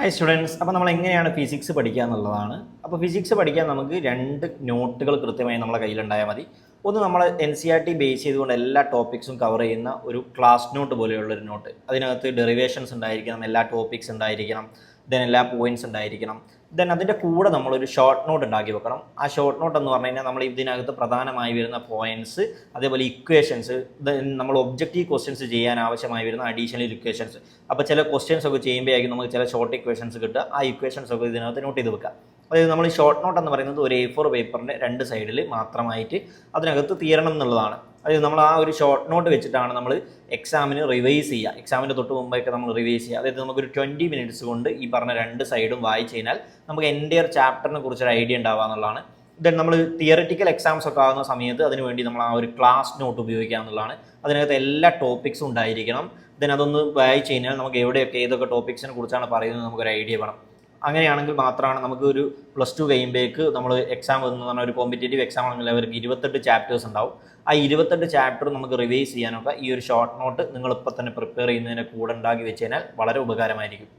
Hi students അപ്പോൾ നമ്മൾ എങ്ങനെയാണ് ഫിസിക്സ് പഠിക്കുക എന്നുള്ളതാണ്. അപ്പോൾ ഫിസിക്സ് പഠിക്കാൻ നമുക്ക് രണ്ട് നോട്ടുകൾ കൃത്യമായി നമ്മളെ കയ്യിലുണ്ടായാൽ മതി. ഒന്ന് നമ്മൾ N C R T base ചെയ്തുകൊണ്ട് എല്ലാ ടോപ്പിക്സും കവർ ചെയ്യുന്ന ഒരു ക്ലാസ് നോട്ട് പോലെയുള്ള ഒരു നോട്ട് അതിനകത്ത് ഡെറിവേഷൻസ് ഉണ്ടായിരിക്കണം എല്ലാ ടോപ്പിക്സ് ഉണ്ടായിരിക്കണം ദെൻ എല്ലാ പോയിന്റ്സ് ഉണ്ടായിരിക്കണം. ദെൻ അതിന്റെ കൂടെ നമ്മളൊരു ഷോർട്ട് നോട്ട് ഉണ്ടാക്കി വെക്കണം. ആ ഷോർട്ട് നോട്ട് എന്ന് പറഞ്ഞു കഴിഞ്ഞാൽ നമ്മൾ ഇതിനകത്ത് പ്രധാനമായി വരുന്ന പോയിന്റ്സ് അതേപോലെ ഇക്വേഷൻസ് നമ്മൾ ഒബ്ജക്റ്റീവ് ക്വസ്റ്റ്യൻസ് ചെയ്യാൻ ആവശ്യമായി വരുന്ന അഡീഷണൽ ഇക്വേഷൻസ് അപ്പോൾ ചില ക്വസ്റ്റ്യൻസ് ഒക്കെ ചെയ്യുമ്പോഴായിരിക്കും നമുക്ക് ചില ഷോർട്ട് ഇക്വേഷൻസ് കിട്ടുക. ആ ഇക്വേഷൻസ് ഒക്കെ ഇതിനകത്ത് നോട്ട് ചെയ്ത് വെക്കുക. അതായത് നമ്മൾ ഷോർട്ട് നോട്ട് എന്ന് പറയുന്നത് ഒരു എ ഫോർ പേപ്പറിന്റെ രണ്ട് സൈഡിൽ മാത്രമായിട്ട് അതിനകത്ത് തീരണം എന്നുള്ളതാണ്. അതായത് നമ്മൾ ആ ഒരു ഷോർട്ട് നോട്ട് വെച്ചിട്ടാണ് നമ്മൾ എക്സാമിന് റിവൈസ് ചെയ്യുക. എക്സാമിന്റെ തൊട്ട് മുമ്പൊക്കെ നമ്മൾ റിവൈസ് ചെയ്യുക. അതായത് നമുക്കൊരു ട്വന്റി മിനിറ്റ്സ് കൊണ്ട് ഈ പറഞ്ഞ രണ്ട് സൈഡും വായിച്ചു കഴിഞ്ഞാൽ നമുക്ക് എന്റെ ചാപ്റ്ററിനെ കുറിച്ചൊരു ഐഡിയ ഉണ്ടാവുക എന്നുള്ളതാണ്. ദെൻ നമ്മൾ തിയററ്റിക്കൽ എക്സാംസ് ഒക്കെ ആകുന്ന സമയത്ത് അതിന് വേണ്ടി നമ്മൾ ആ ഒരു ക്ലാസ് നോട്ട് ഉപയോഗിക്കുക എന്നുള്ളതാണ്. അതിനകത്ത് എല്ലാ ടോപ്പിക്സും ഉണ്ടായിരിക്കണം. ദെൻ അതൊന്ന് വായിച്ചു കഴിഞ്ഞാൽ നമുക്ക് എവിടെയൊക്കെ ഏതൊക്കെ ടോപ്പിക്സിനെ കുറിച്ചാണ് പറയുന്നത് നമുക്കൊരു ഐഡിയ വേണം. അങ്ങനെയാണെങ്കിൽ മാത്രമാണ് നമുക്ക് ഒരു പ്ലസ് ടു കഴിയുമ്പോഴേക്ക് നമ്മൾ എക്സാം എന്ന് പറഞ്ഞാൽ ഒരു കോമ്പറ്റേറ്റീവ് എക്സാം ആണെങ്കിൽ അവർക്ക് ഇരുപത്തെട്ട് ചാപ്റ്റേഴ്സ് ഉണ്ടാവും. ആ ഇരുപത്തെട്ട് ചാപ്റ്റർ നമുക്ക് റിവൈസ് ചെയ്യാനൊക്കെ ഈ ഒരു ഷോർട്ട് നോട്ട് നിങ്ങളിപ്പോൾ തന്നെ പ്രിപ്പയർ ചെയ്യുന്നതിന് കൂടെ ഉണ്ടാക്കി വെച്ച് കഴിഞ്ഞാൽ വളരെ ഉപകാരമായിരിക്കും.